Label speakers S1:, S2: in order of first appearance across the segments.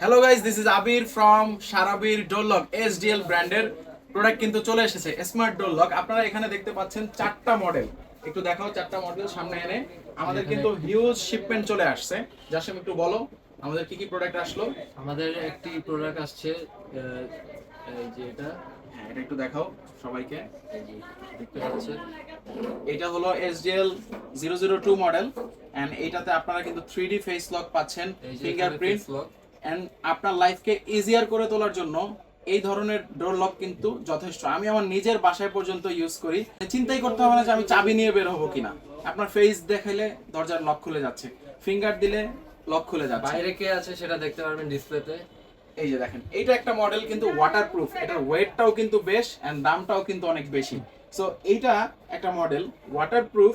S1: Hello guys this is Abir from সারাবির ডোলক S D L ব্র্যান্ডের product কিন্তু চলে এসেছে স্মার্ট ডোলক আপনারা এখানে দেখতে পাচ্ছেন চারটা মডেল একটু দেখাও চারটা মডেল সামনে এনে। আমাদের কিন্তু হিউজ শিপমেন্ট চলে আসছে। জাসিম একটু বলো আমাদের কি কি প্রোডাক্ট আসলো?
S2: আমাদের একটি প্রোডাক্ট আসছে যে এটা।
S1: হ্যাঁ এটা একটু দেখাও সবাইকে।
S2: দেখতে পাচ্ছেন।
S1: এটা হলো S D L zero zero two model and এইটাতে আপনারা কিন্তু থ্রি ডি ফেস লক পাচ্ছেন ফিঙ্গারপ্রিন্ট
S2: face
S1: এন্ড আপনার লাইফকে ইজিয়ার করে তোলার জন্য এই ধরনের ডোর লক কিন্তু যথেষ্ট। আমি আমার নিজের বাসায় পর্যন্ত ইউজ করি। চিন্তাই করতে হবে না যে আমি চাবি নিয়ে বের হব কিনা। আপনার ফেস দেখাইলে দরজার লক খুলে যাচ্ছে। ফিঙ্গার দিলে লক খুলে যাচ্ছে।
S2: বাইরে কে আছে সেটা দেখতে পারবেন ডিসপ্লেতে।
S1: এই যে দেখেন এটা একটা মডেল কিন্তু ওয়াটারপ্রুফ এটার ওয়েটটাও কিন্তু বেশ এন্ড দামটাও কিন্তু অনেক বেশি। সো এইটা একটা মডেল ওয়াটারপ্রুফ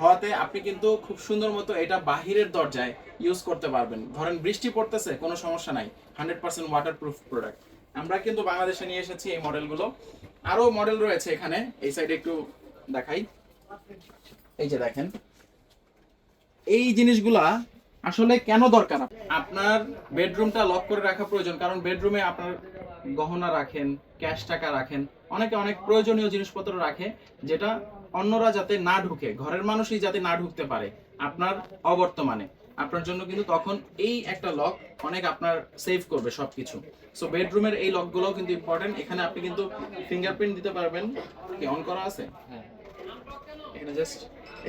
S1: হওয়াতে আপনি কিন্তু খুব সুন্দর মতো এটা বাহিরের দরজায় ইউজ করতে পারবেন। ধরেন বৃষ্টি পড়তেছে, কোনো সমস্যা নাই। হান্ড্রেড পার্সেন্ট ওয়াটারপ্রুফ প্রোডাক্ট আমরা কিন্তু বাংলাদেশে নিয়ে এসেছি এই মডেলগুলো আরও মডেল রয়েছে এখানে। এই সাইডে একটু দেখাই। এই যে দেখেন। এই জিনিসগুলা আসলে কেন দরকার? আপনার বেডরুমটা লক করে রাখা প্রয়োজন, কারণ বেডরুমে আপনার গহনা রাখেন ক্যাশ টাকা রাখেন। অনেকে অনেক প্রয়োজনীয় জিনিসপত্র রাখে, যেটা অন্যরা যাতে না ঢুকে ঘরের মানুষই যাতে না ঢুকতে পারে আপনার অবর্তমানে। আপনার জন্য কিন্তু তখন এই একটা লক অনেক আপনার সেভ করবে সবকিছু। সো বেডরুমের এই লকগুলো কিন্তু ইম্পর্টেন্ট এখানে আপনি কিন্তু ফিঙ্গারপ্রিন্ট দিতে পারবেন। কি অন করা আছে?
S2: হ্যাঁ।
S1: এখানে জাস্ট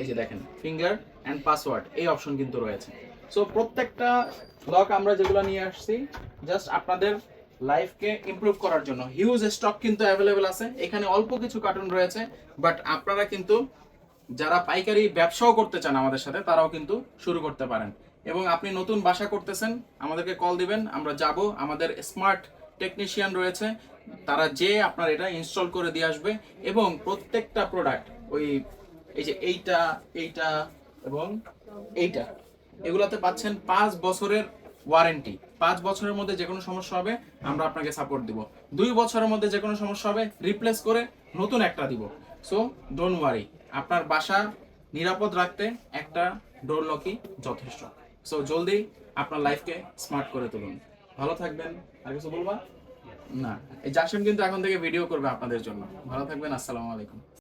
S1: এই যে দেখেন ফিঙ্গার অ্যান্ড পাসওয়ার্ড এই অপশন কিন্তু রয়েছে। সো প্রত্যেকটা লক আমরা যেগুলো নিয়ে আসছি জাস্ট আপনাদের লাইফকে ইমপ্রুভ করার জন্য। হিউজ স্টক কিন্তু অ্যাভেলেবেল আছে। এখানে অল্প কিছু কার্টুন রয়েছে বাট আপনারা কিন্তু যারা পাইকারি ব্যবসাও করতে চান আমাদের সাথে, তারাও কিন্তু শুরু করতে পারেন। এবং আপনি নতুন বাসা করতেছেন, আমাদেরকে কল দিবেন, আমরা যাব। আমাদের স্মার্ট টেকনিশিয়ান রয়েছে, তারা যে আপনার এটা ইনস্টল করে দিয়ে আসবে। এবং প্রত্যেকটা প্রোডাক্ট ওই এই যে এইটা এইটা এবং এইটা, এগুলাতে পাচ্ছেন পাঁচ বছরের ওয়ারেন্টি। পাঁচ বছরের মধ্যে যে কোনো সমস্যা হবে আমরা আপনাকে সাপোর্ট দিব। দুই বছরের মধ্যে যে কোনো সমস্যা হবে রিপ্লেস করে নতুন একটা দিব। সো ডোন্ট ওয়ারি আপনার বাসা নিরাপদ রাখতে একটা ডোর লকই যথেষ্ট। সো জলদি আপনার লাইফকে স্মার্ট করে তুলুন। ভালো থাকবেন। আর কিছু বলবা? না। এই জাসিম কিন্তু এখন থেকে ভিডিও করবে আপনাদের জন্য। ভালো থাকবেন আসসালামু আলাইকুম।